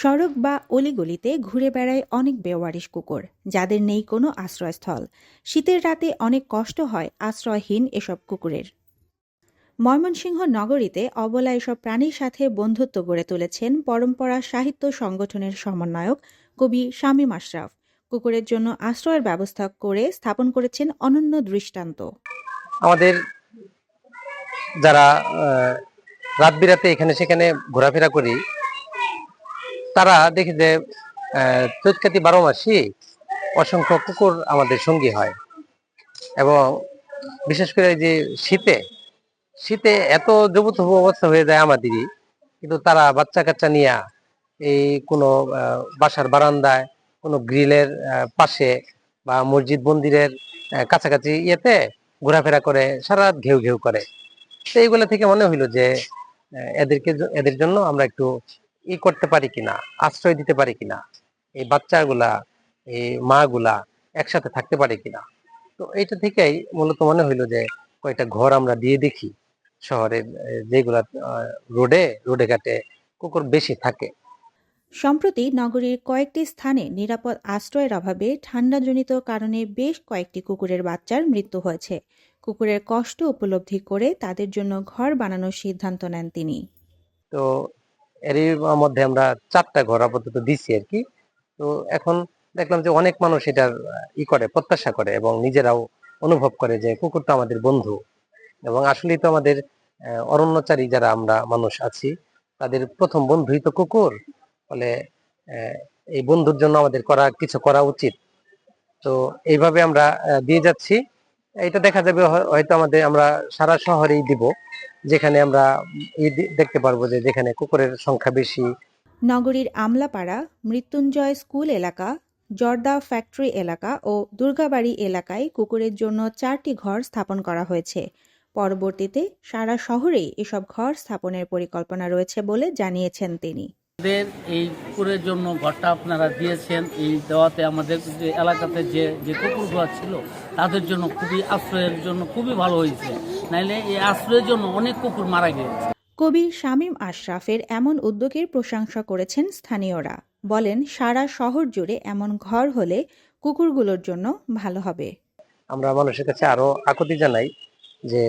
সড়ক বা অলিগলিতে ঘুরে বেড়ায় অনেক বেওয়ারিশ কুকুর, যাদের নেই কোনো আশ্রয়স্থল। শীতের রাতে অনেক কষ্ট হয় আশ্রয়হীন এসব কুকুরের। ময়মনসিংহ নগরীতে অবলা এসব প্রাণীর সাথে বন্ধুত্ব গড়ে তুলেছেন পরম্পরা সাহিত্য সংগঠনের সমন্বয়ক কবি শামীম আশরাফ। কুকুরের জন্য আশ্রয়ের ব্যবস্থা করে স্থাপন করেছেন অনন্য দৃষ্টান্ত। আমাদের যারা রাত বিরাতে এখানে সেখানে ঘোরাফেরা করি তারা দেখি যে চৈতকাতি বারো মাসই অসংখ্য কুকুর আমাদের সঙ্গী হয়। এবং বিশেষ করে যে শীতে শীতে এত জবুথবু অবস্থা হয়ে যায় আমাদেরই, কিন্তু তারা বাচ্চা কাচ্চা নিয়ে এই কোনো বাসার বারান্দায়, কোনো গ্রিলের পাশে বা মসজিদ মন্দিরের কাছাকাছি ইয়েতে ঘোরাফেরা করে, সারা ঘেউ ঘেউ করে। তো এইগুলো থেকে মনে হইল যে এদেরকে, এদের জন্য আমরা একটু ই করতে পারি কিনা আশ্রয় দিতে পারি কিনা এই বাচ্চাগুলা এই মা গুলা একসাথে থাকতে পারে কিনা। তো এইটা থেকেই মূলত মনে হইল যে কয়েকটা ঘর আমরা দিয়ে দেখি শহরের যেগুলা রোডে রোডে ঘাটে কুকুর বেশি থাকে। সম্প্রতি নগরীর কয়েকটি স্থানে নিরাপদ আশ্রয়ের অভাবে ঠান্ডাজনিত কারণে বেশ কয়েকটি কুকুরের বাচ্চার মৃত্যু হয়েছে। কুকুরের কষ্ট উপলব্ধি করে তাদের জন্য ঘর বানানোর সিদ্ধান্ত নেন তিনি। তো এরই মধ্যে আমরা চারটা ঘর আপাতত দিছি আর কি। তো এখন দেখলাম যে অনেক মানুষ এটার, ই করে, প্রত্যাশা করে এবং নিজেরাও অনুভব করে যে কুকুর তো আমাদের বন্ধু এবং আসলেই তো আমাদের অরণ্যচারী যারা আমরা মানুষ আছি, তাদের প্রথম বন্ধুই তো কুকুর। ফলে এই বন্ধুর জন্য আমাদের করা, কিছু করা উচিত। তো এইভাবে আমরা দিয়ে যাচ্ছি। এটা দেখা যাবে হয়তো আমাদের আমরা সারা শহরেই দিব, যেখানে আমরা দেখতে পারব যে যেখানে কুকুরের সংখ্যা বেশি। নগরীর আমলাপাড়া, মৃত্যুঞ্জয় স্কুল এলাকা, জর্দা ফ্যাক্টরি এলাকা ও দুর্গাবাড়ি এলাকায় কুকুরের জন্য চারটি ঘর স্থাপন করা হয়েছে। পরবর্তীতে সারা শহরেই এসব ঘর স্থাপনের পরিকল্পনা রয়েছে বলে জানিয়েছেন তিনি। আমাদের এই কুকুরের জন্য ঘরটা আপনারা দিয়েছেন। এই দেওয়াতে আমাদের যে এলাকাতে যে যে কুকুরগুলো ছিল তাদের জন্য খুবই আশ্রয়ের জন্য খুবই ভালো হয়েছে। নাইলে এই আশ্রয়ের জন্য অনেক কুকুর মারা গিয়েছে। কবি শামীম আশরাফের এমন উদ্যোগের প্রশংসা করেছেন স্থানীয়রা। বলেন সারা শহর জুড়ে এমন ঘর হলে কুকুরগুলোর জন্য ভালো হবে। আমরা মানুষের কাছে আরও আকুতি জানাই যে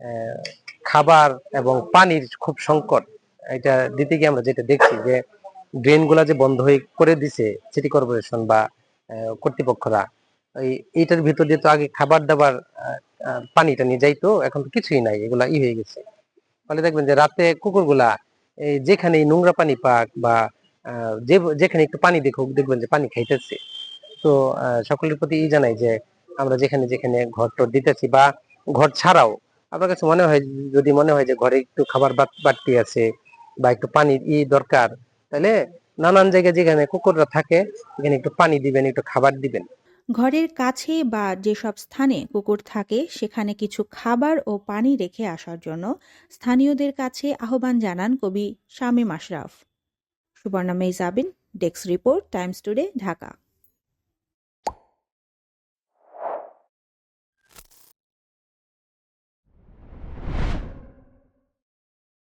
আহ, খাবার এবং পানির খুব সংকট। এটা দিতে গিয়ে আমরা যেটা দেখছি যে ড্রেনগুলা যে বন্ধ হয়ে করে দিছে সিটি কর্পোরেশন বা কর্তৃপক্ষরা এইটার ভিতর দিয়ে তো আগে খাবার দাবার পানিটা নিয়ে যাইতো, এখন তো কিছুই নাই, এগুলা ই হয়ে গেছে। ফলে দেখবেন যে রাতে কুকুরগুলা যেখানে নোংরা পানি পাক বা যে, যেখানে একটু পানি দেখুক, দেখবেন যে পানি খাইতেছে। তো সকলের প্রতি ই জানাই যে আমরা যেখানে যেখানে ঘর টর দিতেছি বা ঘর ছাড়াও আপনার কাছে মনে হয় যদি মনে হয় যে ঘরে একটু খাবার বাড়তি আছে বা একটু পানির ই দরকার তাহলে নানান জায়গায় যেখানে কুকুররা থাকে, এখানে একটু পানি দিবেন, একটু খাবার দিবেন। ঘরের কাছে বা যেসব স্থানে কুকুর থাকে, সেখানে কিছু খাবার ও পানি রেখে আসার জন্য স্থানীয়দের কাছে আহ্বান জানান কবি Shamim Ashraf. Subarna Mejabin desk report, Times Today, Dhaka.